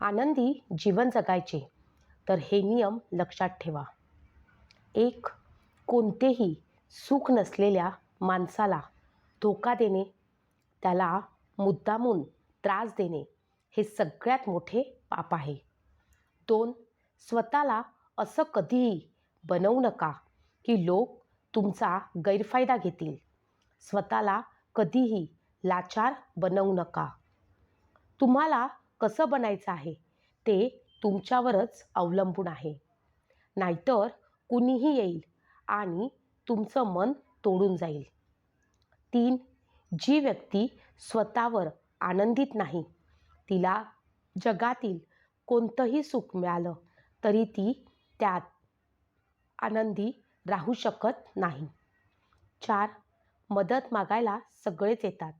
आनंदी जीवन जगायचे. तर हे नियम लक्षात ठेवा. एक कोणतेही सुख नसलेल्या माणसाला धोका देणे त्याला मुद्दामून त्रास देणे हे सगळ्यात मोठे पाप आहे. दोन स्वतःला असं कधीही बनवू नका की लोक तुमचा गैरफायदा घेतील. स्वतःला कधीही लाचार बनवू नका. तुम्हाला कसं बनायचं आहे ते तुमच्यावरच अवलंबून आहे. नाहीतर कुणीही येईल आणि तुमचं मन तोडून जाईल. तीन जी व्यक्ती स्वतःवर आनंदित नाही तिला जगातील कोणतंही सुख मिळालं तरी ती त्यात आनंदी राहू शकत नाही. चार मदत मागायला सगळेच येतात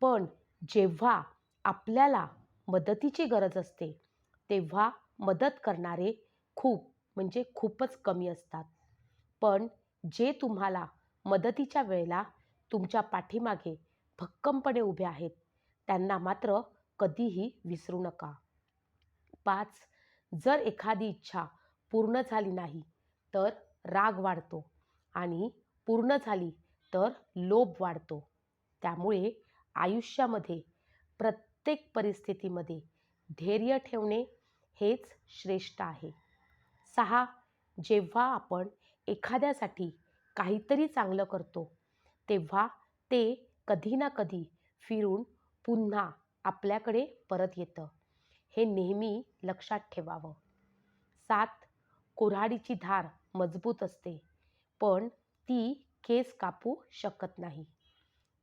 पण जेव्हा आपल्याला मदतीची गरज असते. तेव्हा मदत करणारे खूप म्हणजे खूपच कमी असतात. पण जे तुम्हाला मदतीच्या वेळेला तुमच्या पाठीमागे भक्कमपणे उभे आहेत त्यांना मात्र कधीही विसरू नका. पाच जर एखादी इच्छा पूर्ण झाली नाही तर राग वाढतो आणि पूर्ण झाली तर लोभ वाढतो. त्यामुळे आयुष्यामध्ये प्रत्येक प्रत्येक परिस्थितीमध्ये धैर्य ठेवणे हेच श्रेष्ठ आहे. सहा जेव्हा आपण एखाद्यासाठी काहीतरी चांगलं करतो तेव्हा ते कधी ना कधी फिरून पुन्हा आपल्याकडे परत येतं. हे नेहमी लक्षात ठेवावं. सात कुऱ्हाडीची धार मजबूत असते पण ती केस कापू शकत नाही.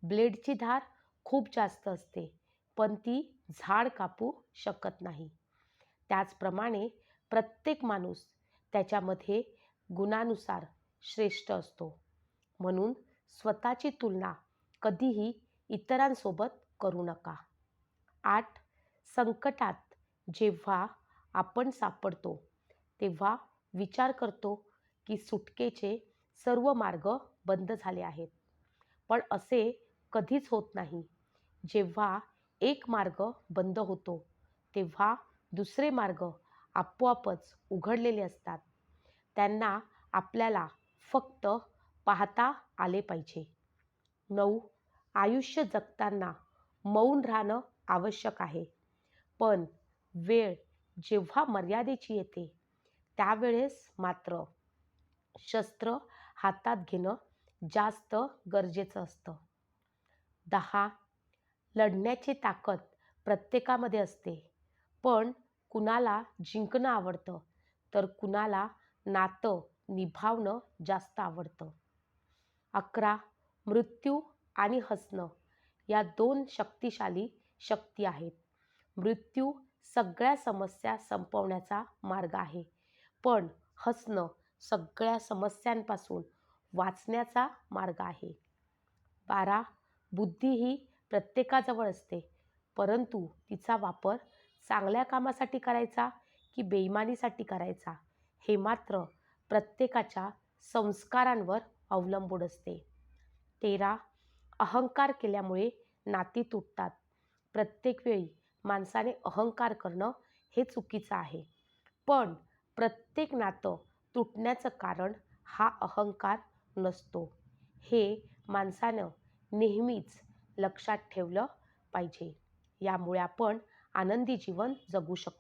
ब्लेडची धार खूप जास्त असते पण ती झाड कापू शकत नाही. त्याचप्रमाणे प्रत्येक माणूस त्याच्यामध्ये गुणानुसार श्रेष्ठ असतो. म्हणून स्वतःची तुलना कधीही इतरांसोबत करू नका. आठ संकटात जेव्हा आपण सापडतो तेव्हा विचार करतो की सुटकेचे सर्व मार्ग बंद झाले आहेत. पण असे कधीच होत नाही. जेव्हा एक मार्ग बंद होतो तेव्हा दुसरे मार्ग आपोआपच उघडलेले असतात. त्यांना आपल्याला फक्त पाहता आले पाहिजे. नऊ आयुष्य जगताना मौन राहणं आवश्यक आहे. पण वेळ जेव्हा मर्यादेची येते त्यावेळेस मात्र शस्त्र हातात घेणं जास्त गरजेचं असतं. दहा लढण्याची ताकद प्रत्येकामध्ये असते. पण कुणाला जिंकणं आवडतं तर कुणाला नातं निभावणं जास्त आवडतं. अकरा मृत्यू आणि हसणं या दोन शक्तिशाली शक्ती आहेत. मृत्यू सगळ्या समस्या संपवण्याचा मार्ग आहे पण हसणं सगळ्या समस्यांपासून वाचण्याचा मार्ग आहे. बारा बुद्धी ही प्रत्येकाजवळ असते. परंतु तिचा वापर चांगल्या कामासाठी करायचा की बेईमानीसाठी करायचा हे मात्र प्रत्येकाच्या संस्कारांवर अवलंबून असते. तेरा अहंकार केल्यामुळे नाती तुटतात. प्रत्येक वेळी माणसाने अहंकार करणं हे चुकीचं आहे. पण प्रत्येक नातं तुटण्याचं कारण हा अहंकार नसतो. हे माणसानं नेहमीच लक्षात ठेवलं पाहिजे. यामुळे आपण आनंदी जीवन जगू शकतो.